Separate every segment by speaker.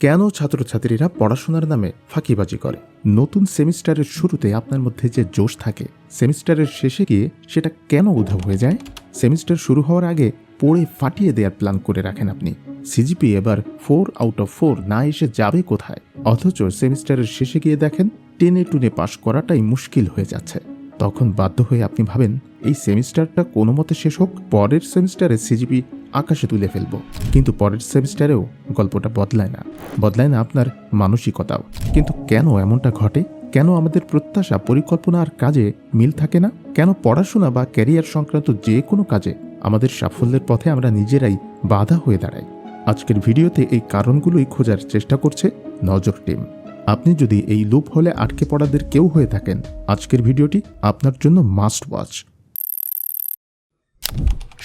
Speaker 1: কেন ছাত্রছাত্রীরা পড়াশোনার নামে ফাঁকিবাজি করে? নতুন সেমিস্টারের শুরুতে আপনার মধ্যে যে জোশ থাকে, সেমিস্টারের শেষে গিয়ে সেটা কেন উধাও হয়ে যায়? সেমিস্টার শুরু হওয়ার আগে পড়ে ফাটিয়ে দেওয়ার প্ল্যান করে রাখেন আপনি। সিজিপি এবার ফোর আউট অফ ফোর না এসে যাবে কোথায়? অথচ সেমিস্টারের শেষে গিয়ে দেখেন, টেনে টুনে পাশ করাটাই মুশকিল হয়ে যাচ্ছে। তখন বাধ্য হয়ে আপনি ভাবেন, এই সেমিস্টারটা কোনো মতে শেষ হোক, পরের সেমিস্টারে সিজিপি আকাশে তুলে ফেলব। কিন্তু পরের সেমিস্টারেও গল্পটা বদলায় না। বদলায় না আপনার মানসিকতাও। কিন্তু কেন এমনটা ঘটে? কেন আমাদের প্রত্যাশা, পরিকল্পনা আর কাজে মিল থাকে না? কেন পড়াশোনা বা ক্যারিয়ার সংক্রান্ত যে কোনো কাজে আমাদের সাফল্যের পথে আমরা নিজেরাই বাধা হয়ে দাঁড়াই? আজকের ভিডিওতে এই কারণগুলোই খোঁজার চেষ্টা করছে নজর টিম। আপনি যদি এই লুপ হলে আটকে পড়াদের কেউ হয়ে থাকেন, আজকের ভিডিওটি আপনার জন্য মাস্ট ওয়াচ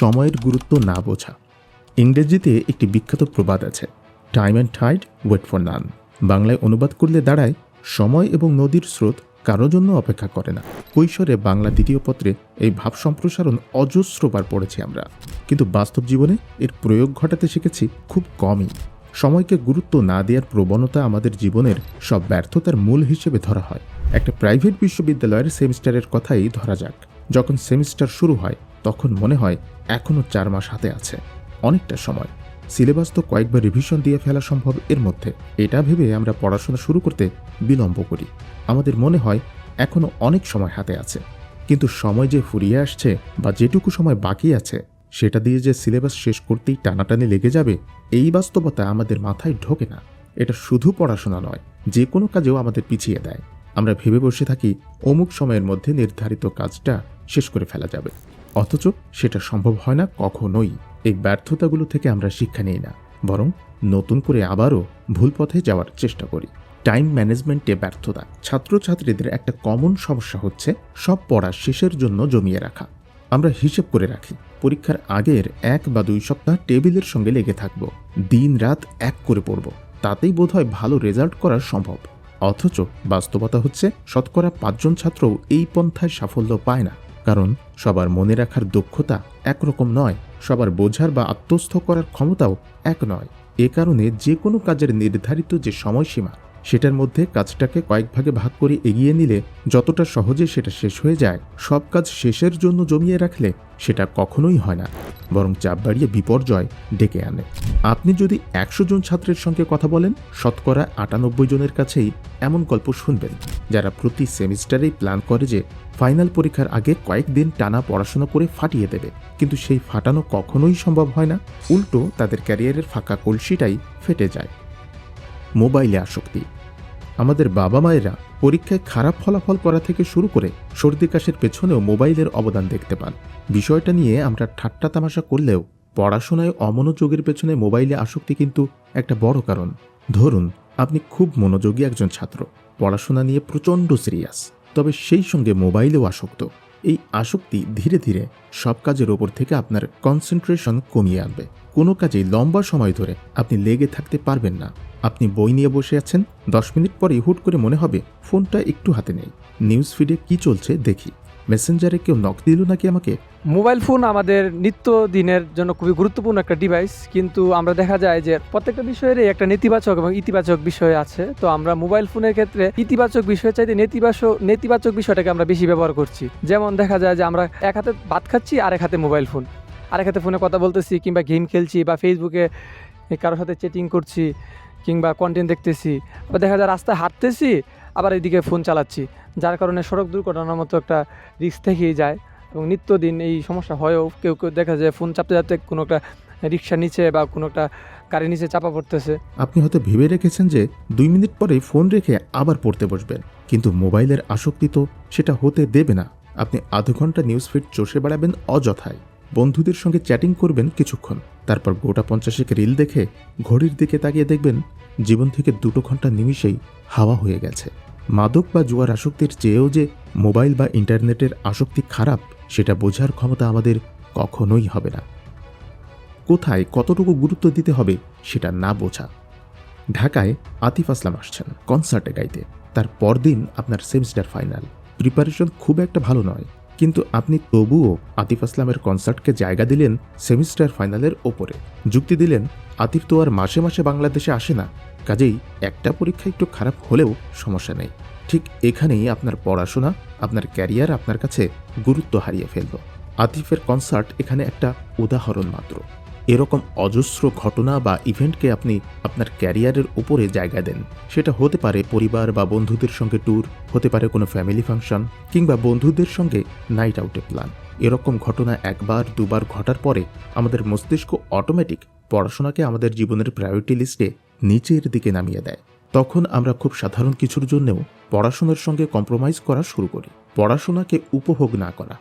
Speaker 1: সময়ের গুরুত্ব না বোঝা। ইংরেজিতে একটি বিখ্যাত প্রবাদ আছে time and tide wait for none বাংলায় অনুবাদ করলে দাঁড়ায়, সময় এবং নদীর স্রোত কারও জন্য অপেক্ষা করে না। কৈশোরে বাংলা দ্বিতীয় পত্রে এই ভাব সম্প্রসারণ অজস্রবার পড়েছি আমরা। কিন্তু বাস্তব জীবনে এর প্রয়োগ ঘটাতে শিখেছি খুব কমই। সময়কে গুরুত্ব না দেওয়ার প্রবণতা আমাদের জীবনের সব ব্যর্থতার মূল হিসেবে ধরা হয়। একটা প্রাইভেট বিশ্ববিদ্যালয়ের সেমিস্টারের কথাই ধরা যাক। যখন সেমিস্টার শুরু হয় তখন মনে হয় এখনও চার মাস হাতে আছে। অনেকটা সময়। সিলেবাস তো কয়েকবার রিভিশন দিয়ে ফেলা সম্ভব এর মধ্যে। এটা ভেবে আমরা পড়াশোনা শুরু করতে বিলম্ব করি। আমাদের মনে হয় এখনও অনেক সময় হাতে আছে। কিন্তু সময় যে ফুরিয়ে আসছে বা যেটুকু সময় বাকি আছে, সেটা দিয়ে যে সিলেবাস শেষ করতেই টানাটানি লেগে যাবে, এই বাস্তবতা আমাদের মাথায় ঢোকে না। এটা শুধু পড়াশোনা নয়, যে কোনো কাজেও আমাদের পিছিয়ে দেয়। আমরা ভেবে বসে থাকি অমুক সময়ের মধ্যে নির্ধারিত কাজটা শেষ করে ফেলা যাবে। অথচ সেটা সম্ভব হয় না কখনোই। এই ব্যর্থতাগুলো থেকে আমরা শিক্ষা নিই না, বরং নতুন করে আবারও ভুল পথে যাওয়ার চেষ্টা করি। টাইম ম্যানেজমেন্টে ব্যর্থতা। ছাত্রছাত্রীদের একটা কমন সমস্যা হচ্ছে সব পড়া শেষের জন্য জমিয়ে রাখা। আমরা হিসেব করে রাখি, পরীক্ষার আগের এক বা দুই সপ্তাহ টেবিলের সঙ্গে লেগে থাকব। দিন রাত এক করে পড়ব। তাতেই বোধহয় ভালো রেজাল্ট করা সম্ভব। অথচ বাস্তবতা হচ্ছে, শতকরা পাঁচজন ছাত্রও এই পন্থায় সাফল্য পায় না। কারণ সবার মনে রাখার দক্ষতা একরকম নয়, সবার বোঝার বা আত্মস্থ করার ক্ষমতাও এক নয়। এ কারণে যে কোনো কাজের নির্ধারিত যে সময়সীমা সেটার মধ্যে কাজটাকে কয়েক ভাগে ভাগ করে এগিয়ে নিলে যতটা সহজে সেটা শেষ হয়ে যায়, সব কাজ শেষের জন্য জমিয়ে রাখলে সেটা কখনোই হয় না, বরং চাপ বাড়িয়ে বিপর্যয় ডেকে আনে। আপনি যদি একশো জন ছাত্রের সঙ্গে কথা বলেন, শতকরা আটানব্বই জনের কাছেই এমন গল্প শুনবেন, যারা প্রতি সেমিস্টারেই প্ল্যান করে যে ফাইনাল পরীক্ষার আগে কয়েকদিন টানা পড়াশোনা করে ফাটিয়ে দেবে। কিন্তু সেই ফাটানো কখনোই সম্ভব হয় না, উল্টো তাদের ক্যারিয়ারের ফাঁকা কলসিটাই ফেটে যায়। মোবাইলে আসক্তি। আমাদের বাবা মায়েরা পরীক্ষায় খারাপ ফলাফল করা থেকে শুরু করে সর্দি কাশের পেছনেও মোবাইলের অবদান দেখতে পান। বিষয়টা নিয়ে আমরা ঠাট্টা তামাশা করলেও পড়াশোনায় অমনোযোগের পেছনে মোবাইলে আসক্তি কিন্তু একটা বড় কারণ। ধরুন, আপনি খুব মনোযোগী একজন ছাত্র, পড়াশোনা নিয়ে প্রচণ্ড সিরিয়াস, তবে সেই সঙ্গে মোবাইলেও আসক্ত। এই আসক্তি ধীরে ধীরে সব কাজের ওপর থেকে আপনার কনসেন্ট্রেশন কমিয়ে আনবে। কোনো কাজেই লম্বা সময় ধরে আপনি লেগে থাকতে পারবেন না। আপনি বই নিয়ে বসে আছেন? দশ মিনিট পরেই হুট করে মনে হবে ফোনটা একটু হাতে নেই। নিউজ ফিডে কি চলছে দেখি। মেসেঞ্জারে কেউ নক দিল নাকি আমাকে?
Speaker 2: মোবাইল ফোন আমাদের নিত্য দিনের জন্য খুবই গুরুত্বপূর্ণ একটা ডিভাইস কিন্তু আমরা দেখা যায় যে প্রত্যেকটা বিষয়েরই একটা নেতিবাচক এবং ইতিবাচক বিষয় আছে। তো আমরা মোবাইল ফোনের ক্ষেত্রে ইতিবাচক বিষয় চাইতে নেতিবাচক নেতিবাচক বিষয়টাকে আমরা বেশি ব্যবহার করছি। যেমন দেখা যায় যে আমরা এক হাতে ভাত খাচ্ছি আর এক হাতে মোবাইল ফোন আরেক হাতে ফোনে কথা বলতেছি কিংবা গেম খেলছি বা ফেসবুকে কারোর সাথে চ্যাটিং করছি। কিংবা কন্টেন্ট দেখতেছি আবার দেখা যায় রাস্তায় হাঁটতেছি, আবার এদিকে ফোন চালাচ্ছি, যার কারণে সড়ক দুর্ঘটনার মতো একটা রিস্ক থেকেই যায়। এবং নিত্যদিন এই সমস্যা হয়েও কেউ কেউ দেখা যায় ফোন চাপতে চাপতে কোনো একটা রিক্সা নিচে বা কোনো একটা গাড়ির নিচে চাপা পড়তেছে।
Speaker 1: আপনি হয়তো ভেবে রেখেছেন যে দুই মিনিট পরে ফোন রেখে আবার পড়তে বসবেন, কিন্তু মোবাইলের আসক্তি তো সেটা হতে দেবে না। আপনি আধ ঘণ্টা নিউজ ফিড চষে বেড়াবেন অযথায়। বন্ধুদের সঙ্গে চ্যাটিং করবেন কিছুক্ষণ, তারপর গোটা পঞ্চাশেক রিল দেখে ঘড়ির দিকে তাকিয়ে দেখবেন জীবন থেকে দুটো ঘণ্টা নিমিষেই হাওয়া হয়ে গেছে। মাদক বা জুয়ার আসক্তির চেয়েও যে মোবাইল বা ইন্টারনেটের আসক্তি খারাপ, সেটা বোঝার ক্ষমতা আমাদের কখনোই হবে না। কোথায় কতটুকু গুরুত্ব দিতে হবে, সেটা না বোঝা। ঢাকায় আতিফ আসলাম আসছেন, কনসার্টে গাইতে। তার পরদিন আপনার সেমিস্টার ফাইনাল। প্রিপারেশন খুব একটা ভালো নয়। কিন্তু আপনি তবুও আতিফ আসলামের কনসার্টকে জায়গা দিলেন সেমিস্টার ফাইনালের ওপরে। যুক্তি দিলেন, আতিফ তো আর মাসে মাসে বাংলাদেশে আসে না। কাজেই একটা পরীক্ষা একটু খারাপ হলেও সমস্যা নেই। ঠিক এখানেই আপনার পড়াশোনা, আপনার ক্যারিয়ার আপনার কাছে গুরুত্ব হারিয়ে ফেলল। আতিফের কনসার্ট এখানে একটা উদাহরণ মাত্র। এরকম অজস্র ঘটনা বা ইভেন্টকে আপনি আপনার ক্যারিয়ারের উপরে জায়গা দেন। সেটা হতে পারে পরিবার বা বন্ধুদের সঙ্গে ট্যুর হতে পারে কোনো ফ্যামিলি ফাংশন কিংবা বন্ধুদের সঙ্গে নাইট আউটে প্ল্যান এরকম ঘটনা একবার, দুবার ঘটার পরে আমাদের মস্তিষ্ক অটোমেটিক পড়াশোনাকে আমাদের জীবনের প্রায়োরিটি লিস্টে নিচের দিকে নামিয়ে দেয়। তখন আমরা খুব সাধারণ কিছুর জন্যেও পড়াশোনার সঙ্গে কম্প্রোমাইজ করা শুরু করি। পড়াশোনাকে উপভোগ না করা।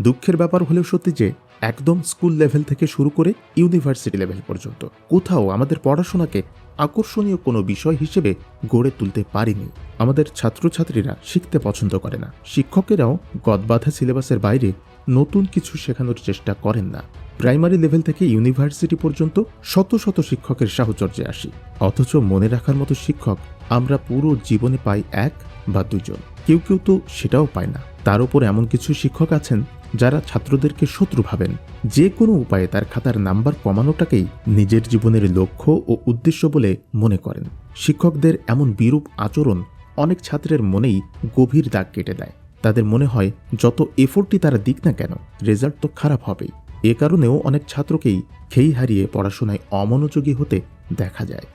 Speaker 1: দুঃখের ব্যাপার হলেও সত্যি যে একদম স্কুল লেভেল থেকে শুরু করে ইউনিভার্সিটি লেভেল পর্যন্ত। কোথাও আমাদের পড়াশোনাকে আকর্ষণীয় কোনো বিষয় হিসেবে গড়ে তুলতে পারিনি। আমাদের ছাত্রছাত্রীরা শিখতে পছন্দ করে না। শিক্ষকেরাও গদবাধা সিলেবাসের বাইরে নতুন কিছু শেখানোর চেষ্টা করেন না। প্রাইমারি লেভেল থেকে ইউনিভার্সিটি পর্যন্ত শত শত শিক্ষকের সাহচর্যে আসি। অথচ মনে রাখার মতো শিক্ষক আমরা পুরো জীবনে পাই এক বা দুজন কেউ কেউ তো সেটাও পায় না। তার উপর এমন কিছু শিক্ষক আছেন যারা ছাত্রদেরকে শত্রু ভাবেন, যে কোনো উপায়ে তার খাতার নাম্বার কমানোটাকেই নিজের জীবনের লক্ষ্য ও উদ্দেশ্য বলে মনে করেন। শিক্ষকদের এমন বিরূপ আচরণ অনেক ছাত্রের মনেই গভীর দাগ কেটে দেয়। তাদের মনে হয়, যত এফোর্টই তারা দিক না কেন রেজাল্ট তো খারাপ হবেই। এ কারণেও অনেক ছাত্রকেই খেই হারিয়ে পড়াশোনায় অমনোযোগী হতে দেখা যায়।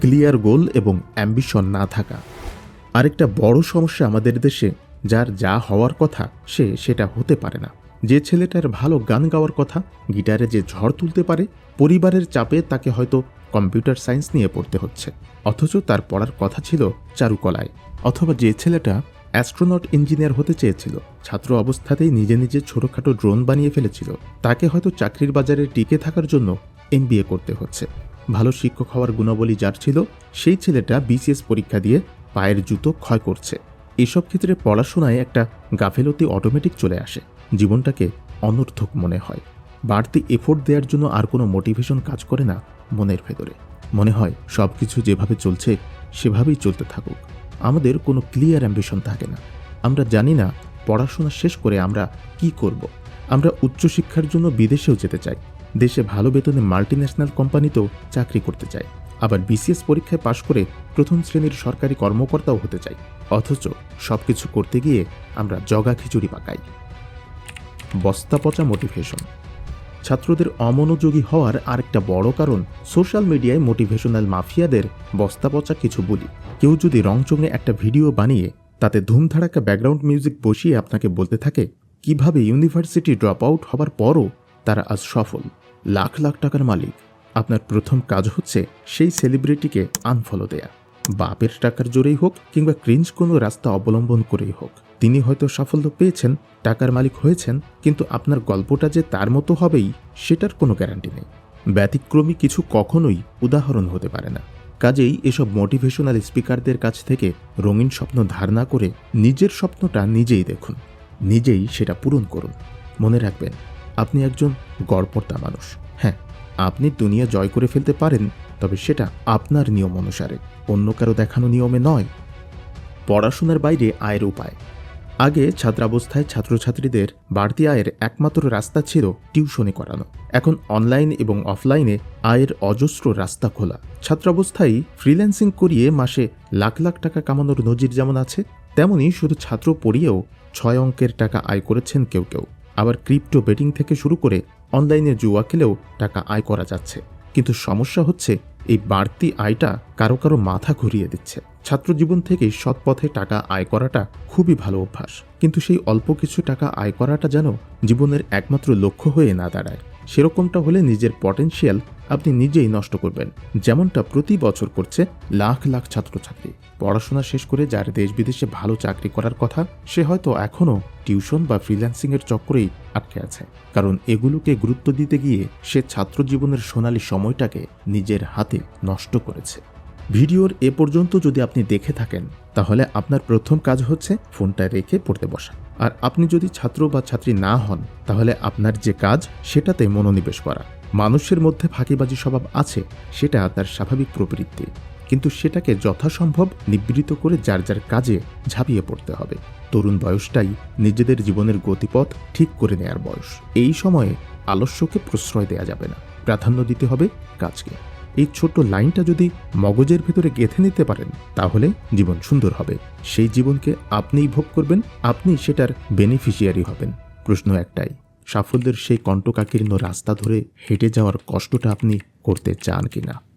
Speaker 1: ক্লিয়ার গোল এবং অ্যাম্বিশন না থাকা। আরেকটা বড় সমস্যা আমাদের দেশে যার যা হওয়ার কথা সে সেটা হতে পারে না। যে ছেলেটার ভালো গান গাওয়ার কথা, গিটারে যে ঝড় তুলতে পারে, পরিবারের চাপে তাকে হয়তো কম্পিউটার সায়েন্স নিয়ে পড়তে হচ্ছে। অথচ তার পড়ার কথা ছিল চারুকলায়। অথবা যে ছেলেটা অ্যাস্ট্রোনট ইঞ্জিনিয়ার হতে চেয়েছিল, ছাত্র অবস্থাতেই নিজে নিজে ছোটখাটো ড্রোন বানিয়ে ফেলেছিল। তাকে হয়তো চাকরির বাজারে টিকে থাকার জন্য এমবিএ করতে হচ্ছে। ভালো শিক্ষক হওয়ার গুণাবলী যার ছিল, সেই ছেলেটা বিসিএস পরীক্ষা দিয়ে পায়ের জুতো ক্ষয় করছে। এসব ক্ষেত্রে পড়াশোনায় একটা গাফেলতি অটোমেটিক চলে আসে। জীবনটাকে অনর্থক মনে হয়। বাড়তি এফোর্ট দেওয়ার জন্য আর কোনো মোটিভেশন কাজ করে না মনের ভেতরে। মনে হয় সব কিছু যেভাবে চলছে, সেভাবেই চলতে থাকুক। আমাদের কোনো ক্লিয়ার অ্যাম্বিশন থাকে না। আমরা জানি না পড়াশোনা শেষ করে আমরা কি করব। আমরা উচ্চশিক্ষার জন্য বিদেশেও যেতে চাই। দেশে ভালো বেতনে মাল্টিন্যাশনাল কোম্পানিতেও চাকরি করতে চাই। আবার বিসিএস পরীক্ষায় পাশ করে প্রথম শ্রেণির সরকারি কর্মকর্তাও হতে চাই। অথচ সবকিছু করতে গিয়ে আমরা জগা খিচুড়ি পাকাই। বস্তা পচা মোটিভেশন ছাত্রদের অমনোযোগী হওয়ার আরেকটা বড় কারণ সোশ্যাল মিডিয়ায় মোটিভেশনাল মাফিয়াদের বস্তা পচা কিছু বলি। কেউ যদি রংচঙে একটা ভিডিও বানিয়ে তাতে ধুমধাড়াকা ব্যাকগ্রাউন্ড মিউজিক বসিয়ে আপনাকে বলতে থাকে, কীভাবে ইউনিভার্সিটি ড্রপ আউট হবার পরও তারা আজ সফল? লাখ লাখ টাকার মালিক। আপনার প্রথম কাজ হচ্ছে সেই সেলিব্রিটিকে আনফলো দেয়া। বাপের টাকার জোরেই হোক কিংবা ক্রিঞ্জ কোনো রাস্তা অবলম্বন করেই হোক। তিনি হয়তো সাফল্য পেয়েছেন, টাকার মালিক হয়েছেন, কিন্তু আপনার গল্পটা যে তার মতো হবেই, সেটার কোনো গ্যারান্টি নেই। ব্যতিক্রমী কিছু কখনোই উদাহরণ হতে পারে না। কাজেই এসব মোটিভেশনাল স্পিকারদের কাছ থেকে রঙিন স্বপ্ন ধার না করে নিজের স্বপ্নটা নিজেই দেখুন। নিজেই সেটা পূরণ করুন। মনে রাখবেন, আপনি একজন গড়পড়তা মানুষ। হ্যাঁ আপনি দুনিয়া জয় করে ফেলতে পারেন, তবে সেটা আপনার নিয়ম অনুসারে। অন্য কারও দেখানো নিয়মে নয়। পড়াশোনার বাইরে আয়ের উপায়। আগে ছাত্রাবস্থায় ছাত্রছাত্রীদের বাড়তি আয়ের একমাত্র রাস্তা ছিল টিউশনি করানো। এখন অনলাইন এবং অফলাইনে আয়ের অজস্র রাস্তা খোলা। ছাত্রাবস্থায় ফ্রিল্যান্সিং করিয়ে মাসে লাখ লাখ টাকা কামানোর নজির যেমন আছে, তেমনি শুধু ছাত্র পড়িয়েও ছয় অঙ্কের টাকা আয় করেছেন কেউ কেউ। আবার ক্রিপ্টো বেটিং থেকে শুরু করে অনলাইনে জুয়া খেলেও টাকা আয় করা যাচ্ছে। কিন্তু সমস্যা হচ্ছে, এই বাড়তি আয়টা কারও কারও মাথা ঘুরিয়ে দিচ্ছে। ছাত্রজীবন থেকেই সৎ পথে টাকা আয় করাটা খুবই ভালো অভ্যাস। কিন্তু সেই অল্প কিছু টাকা আয় করাটা যেন জীবনের একমাত্র লক্ষ্য হয়ে না দাঁড়ায়। সেরকমটা হলে নিজের পটেনশিয়াল আপনি নিজেই নষ্ট করবেন। যেমনটা প্রতি বছর করছে লাখ লাখ ছাত্রছাত্রী। পড়াশোনা শেষ করে যার দেশ বিদেশে ভালো চাকরি করার কথা, সে হয়তো এখনও টিউশন বা ফ্রিল্যান্সিংয়ের চক্করেই আটকে আছে। কারণ এগুলোকে গুরুত্ব দিতে গিয়ে সে ছাত্র জীবনের সোনালী সময়টাকে নিজের হাতে নষ্ট করেছে। ভিডিওর এ পর্যন্ত যদি আপনি দেখে থাকেন, তাহলে আপনার প্রথম কাজ হচ্ছে ফোনটা রেখে পড়তে বসা। আর আপনি যদি ছাত্র বা ছাত্রী না হন, তাহলে আপনার যে কাজ, সেটাতে মনোনিবেশ করা। মানুষের মধ্যে ফাঁকিবাজি স্বভাব আছে, সেটা তার স্বাভাবিক প্রবৃত্তি। কিন্তু সেটাকে যথাসম্ভব নিবৃত করে যার যার কাজে ঝাঁপিয়ে পড়তে হবে। তরুণ বয়সটাই নিজেদের জীবনের গতিপথ ঠিক করে নেয়ার বয়স। এই সময়ে আলস্যকে প্রশ্রয় দেয়া যাবে না। প্রাধান্য দিতে হবে কাজকে। এই ছোট্ট লাইনটা যদি মগজের ভেতরে গেঁথে নিতে পারেন, তাহলে জীবন সুন্দর হবে। সেই জীবনকে আপনিই ভোগ করবেন আপনি সেটার বেনিফিশিয়ারি হবেন। প্রশ্ন একটাই, সাফল্যের সেই কণ্টকাকীর্ণ রাস্তা ধরে হেঁটে যাওয়ার কষ্টটা আপনি করতে চান কিনা?